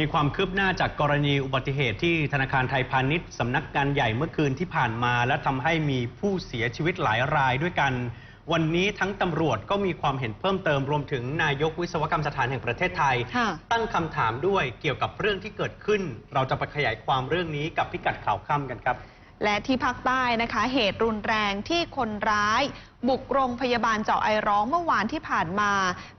มีความคืบหน้าจากกรณีอุบัติเหตุที่ธนาคารไทยพาณิชย์สำนักงานใหญ่เมื่อคืนที่ผ่านมา และทำให้มีผู้เสียชีวิตหลายรายด้วยกัน วันนี้ทั้งตำรวจก็มีความเห็นเพิ่มเติมรวมถึงนายกวิศวกรรมสถานแห่งประเทศไทยค่ะตั้งคำถามด้วยเกี่ยวกับเรื่องที่เกิดขึ้น เราจะไปขยายความเรื่องนี้กับพิกัดข่าวค่ำกันครับและที่ภาคใต้นะคะ เหตุรุนแรงที่คนร้าย บุกโรงพยาบาลเจาะไอร้องเมื่อวานที่ผ่านมา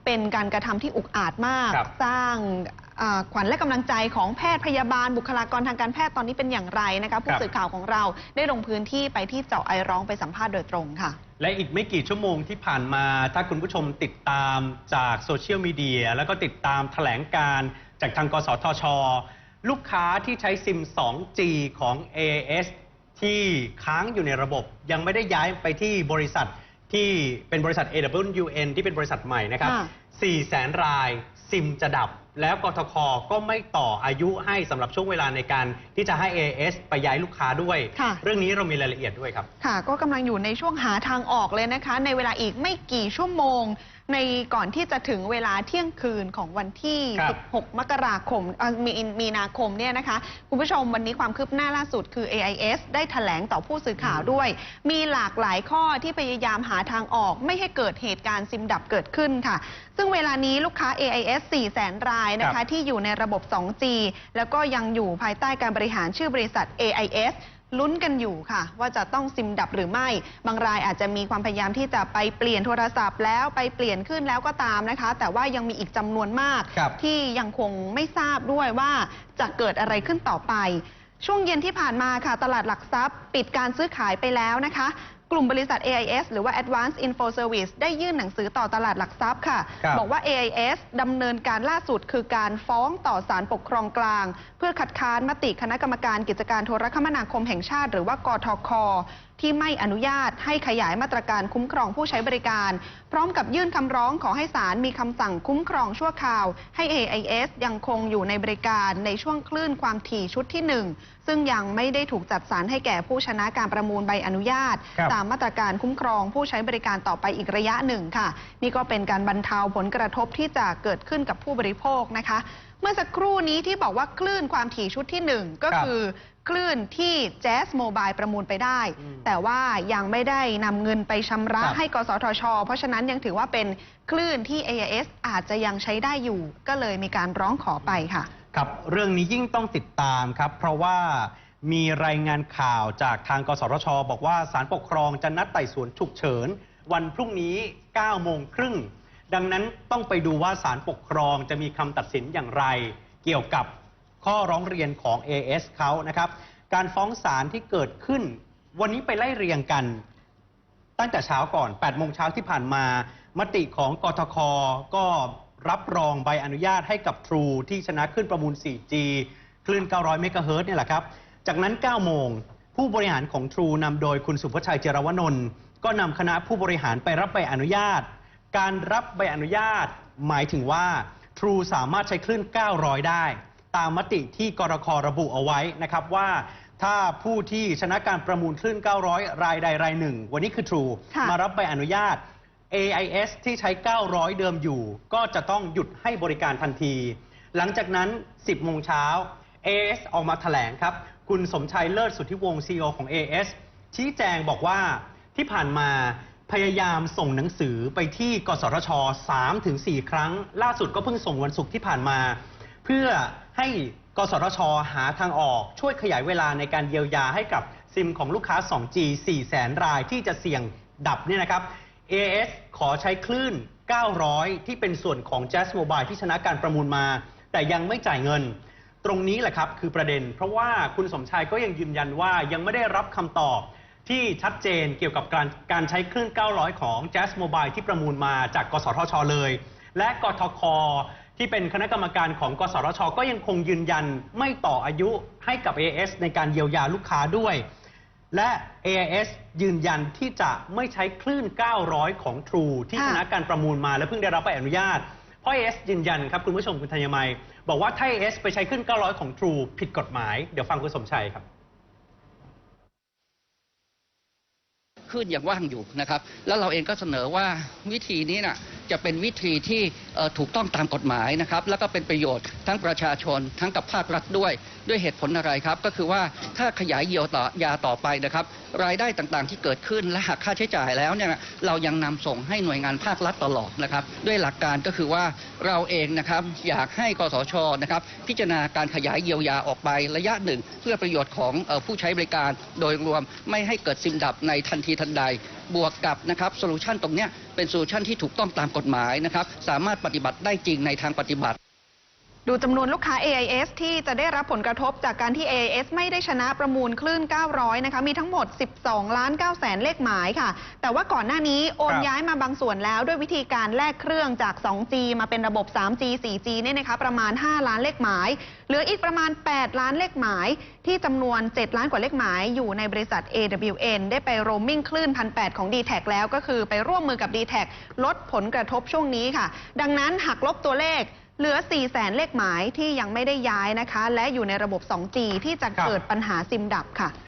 เป็นการกระทำที่อุกอาจมากครับสร้างอ่า ขวัญและกำลังใจของแพทย์พยาบาลบุคลากรทางการแพทย์ตอนนี้เป็นอย่างไรนะคะผู้สื่อข่าวของเราได้ลงพื้นที่ไปที่เจาะไอร้องไปสัมภาษณ์โดยตรงค่ะ และอีกไม่กี่ชั่วโมงที่ผ่านมา ถ้าคุณผู้ชมติดตามจากโซเชียลมีเดียแล้วก็ติดตามแถลงการณ์จากทางกสทช ลูกค้าที่ใช้ซิม 2G ของ AAS ที่ค้างอยู่ในระบบยังไม่ได้ย้ายไปที่บริษัทที่เป็นบริษัท AWN ที่เป็นบริษัทใหม่นะครับค่ะ4แสนรายซิมจะดับ แล้วกทคก็ไม่ต่ออายุให้สำหรับช่วงเวลาในการที่จะให้ AAS ไปย้ายลูกค้าด้วย ค่ะ เรื่องนี้เรามีรายละเอียดด้วยครับ ค่ะ ก็กำลังอยู่ในช่วงหาทางออกเลยนะคะ ในเวลาอีกไม่กี่ชั่วโมง ในก่อนที่จะถึงเวลาเที่ยงคืนของวันที่ ครับ 16 มกราคมเอ่อมีมีนาคมเนี่ยนะคะ คุณผู้ชมวันนี้ความคืบหน้าล่าสุดคือ AIS ได้ถแถลงต่อผู้สื่อข่าวด้วย มีหลากหลายข้อที่พยายามหาทางออก ไม่ให้เกิดเหตุการณ์ซิมดับเกิดขึ้นค่ะ ซึ่งเวลานี้ลูกค้า AIS 4แสนรายนะครัคะ บ ที่อยู่ในระบบ 2G แล้วก็ยังอยู่ภายใต้การบริหารชื่อบริษัท AIS ลุ้นกันอยู่ค่ะ ว่าจะต้องซิมดับหรือไม่ บางรายอาจจะมีความพยายามที่จะไปเปลี่ยนโทรศัพท์แล้วไปเปลี่ยนขึ้นแล้วก็ตามนะคะ แต่ว่ายังมีอีกจำนวนมากครับที่ยังคงไม่ทราบด้วยว่าจะเกิดอะไรขึ้นต่อไป ช่วงเย็นที่ผ่านมาค่ะ ตลาดหลักทรัพย์ ปิดการซื้อขายไปแล้วนะคะ กลุ่มบริษัท AIS หรือว่า Advanced Info Service ได้ยื่นหนังสือต่อตลาดหลักทรัพย์ค่ะครับบอกว่า AIS ดำเนินการล่าสุดคือการฟ้องต่อศาลปกครองกลาง เพื่อคัดค้านมติคณะกรรมการกิจการโทรคมนาคมแห่งชาติ หรือว่ากทคที่ไม่อนุญาตให้ขยายมาตรการคุ้มครองผู้ใช้บริการ พร้อมกับยื่นคำร้องขอให้ศาลมีคำสั่งคุ้มครองชั่วคราว ให้ AIS ยังคงอยู่ในบริการในช่วงคลื่นความถี่ชุดที่หนึ่งซึ่งยังไม่ได้ถูกจัดสรรให้แก่ผู้ชนะการประมูลใบอนุญาตครับตามมาตรการคุ้มครองผู้ใช้บริการต่อไปอีกระยะหนึ่งค่ะ นี่ก็เป็นการบรรเทาผลกระทบที่จะเกิดขึ้นกับผู้บริโภคนะคะเมื่อสักครู่นี้ที่บอกว่าคลื่นความถี่ชุดที่หนึ่งก็ครับคือคลื่นที่ Jazz Mobile ประมูลไปได้อืมแต่ว่ายังไม่ได้นำเงินไปชำระครับให้กสทช เพราะฉะนั้นยังถือว่าเป็นคลื่นที่ AIS อาจจะยังใช้ได้อยู่ ก็เลยมีการร้องขอไปค่ะ ครับเรื่องนี้ยิ่งต้องติดตามครับ เพราะว่ามีรายงานข่าวจากทางกสทช บอกว่าศาลปกครองจะนัดไต่สวนฉุกเฉิน วันพรุ่งนี้ 9 โมงครึ่ง ดังนั้นต้องไปดูว่าศาลปกครองจะมีคำตัดสินอย่างไร เกี่ยวกับข้อร้องเรียนของ AS เขานะครับ การฟ้องศาลที่เกิดขึ้น วันนี้ไปไล่เรียงกัน ตั้งแต่เช้าก่อน8โมงเช้าที่ผ่านมา มติของกทคก็รับรองใบอนุญาตให้กับ True ที่ชนะขึ้นประมูล 4G คลื่น 900 เมกะเฮิรตซ์เนี่ยแหละครับ จากนั้น 9 โมง ผู้บริหารของ True นำโดยคุณสุภชัยเจรวนนท์ก็นำคณะผู้บริหารไปรับใบอนุญาต การรับใบอนุญาต หมายถึงว่า True สามารถใช้คลื่น 900 ได้ ตามมติที่กรคระบุเอาไว้นะครับว่าถ้าผู้ที่ชนะการประมูลคลื่น 900 รายใดรายหนึ่ง วันนี้คือ True ค่ะมารับใบอนุญาต AIS ที่ใช้ 900 เดิมอยู่ ก็จะต้องหยุดให้บริการทันที หลังจากนั้น 10 โมงเช้า AIS ออกมาแถลงครับ คุณสมชัยเลิศสุทธิวงศ์ CEO ของ AIS ชี้แจงบอกว่าที่ผ่านมา พยายามส่งหนังสือไปที่กสทช3-4ครั้ง ล่าสุดก็เพิ่งส่งวันศุกร์ที่ผ่านมา เพื่อให้กสทช หาทางออกช่วยขยายเวลาในการเยียวยาให้กับซิมของลูกค้า 2G 4แสนรายที่จะเสี่ยงดับเนี่ยนะครับ AS ขอใช้คลื่น 900 ที่เป็นส่วนของ Jazz Mobile ที่ชนะการประมูลมา แต่ยังไม่จ่ายเงิน ตรงนี้แหละครับคือประเด็น เพราะว่าคุณสมชายก็ยังยืนยันว่ายังไม่ได้รับคำตอบ ที่ชัดเจนเกี่ยวกับการการใช้คลื่น 900 ของ Jazz Mobile ที่ประมูลมาจากกสทช เลย และกทค ที่เป็นคณะกรรมการของ กสทช ก็ยังคงยืนยันไม่ต่ออายุให้กับ AS ในการเยียวยาลูกค้าด้วย และ AIS ยืนยันที่จะไม่ใช้คลื่น 900 ของ True ที่ค่ะชนะการประมูลมาและเพิ่งได้รับใบอนุญาตเพราะ AIS ยืนยันครับคุณผู้ชมคุณธัญมัย บอกว่าถ้า AIS ไปใช้คลื่น 900 ของ True ผิดกฎหมาย เดี๋ยวฟังคุณสมชัยครับ คลื่นยังว่างอยู่นะครับแล้วเราเองก็เสนอว่าวิธีนี้น่ะ จะเป็นวิธีที่ถูกต้องตามกฎหมายนะครับ แล้วก็เป็นประโยชน์ทั้งประชาชนทั้งกับภาครัฐด้วย ด้วยเหตุผลอะไรครับ ก็คือว่าถ้าขยายเยียวยาต่อไปนะครับ รายได้ต่างๆที่เกิดขึ้นและหักค่าใช้จ่ายแล้วเนี่ยเรายังนำส่งให้หน่วยงานภาครัฐตลอดนะครับ ด้วยหลักการก็คือว่าเราเองนะครับอยากให้กสชนะครับ พิจารณาการขยายเยียวยาออกไประยะหนึ่ง เพื่อประโยชน์ของผู้ใช้บริการ โดยรวมไม่ให้เกิดซิมดับในทันทีทันใด บวกกับนะครับโซลูชันตรงนี้เป็นโซลูชันที่ถูกต้องตามกฎหมายนะครับสามารถปฏิบัติได้จริงในทางปฏิบัติ ดูจำนวนลูกค้า AIS ที่จะได้รับผลกระทบจากการที่ AIS ไม่ได้ชนะประมูลคลื่น 900 นะคะ มีทั้งหมด 12 ล้าน9แสนเลขหมายค่ะ แต่ว่าก่อนหน้านี้โอนครับย้ายมาบางส่วนแล้วด้วยวิธีการแลกเครื่องจาก 2G มาเป็นระบบ 3G 4G เนี่ยนะคะประมาณ 5 ล้านเลขหมาย เหลืออีกประมาณ 8 ล้านเลขหมาย ที่จำนวน 7 ล้านกว่าเลขหมาย อยู่ในบริษัท AWN ได้ไปโรมมิ่งคลื่น 1,800 ของ d t แทแล้วก็คือไปร่วมมือกับ d t แทลดผลกระทบช่วงนี้ค่ะ ดังนั้นหักลบตัวเลข เหลือ 4 แสนเลขหมายที่ยังไม่ได้ย้ายนะคะ และอยู่ในระบบ 2G ที่จะครับเกิดปัญหาซิมดับค่ะ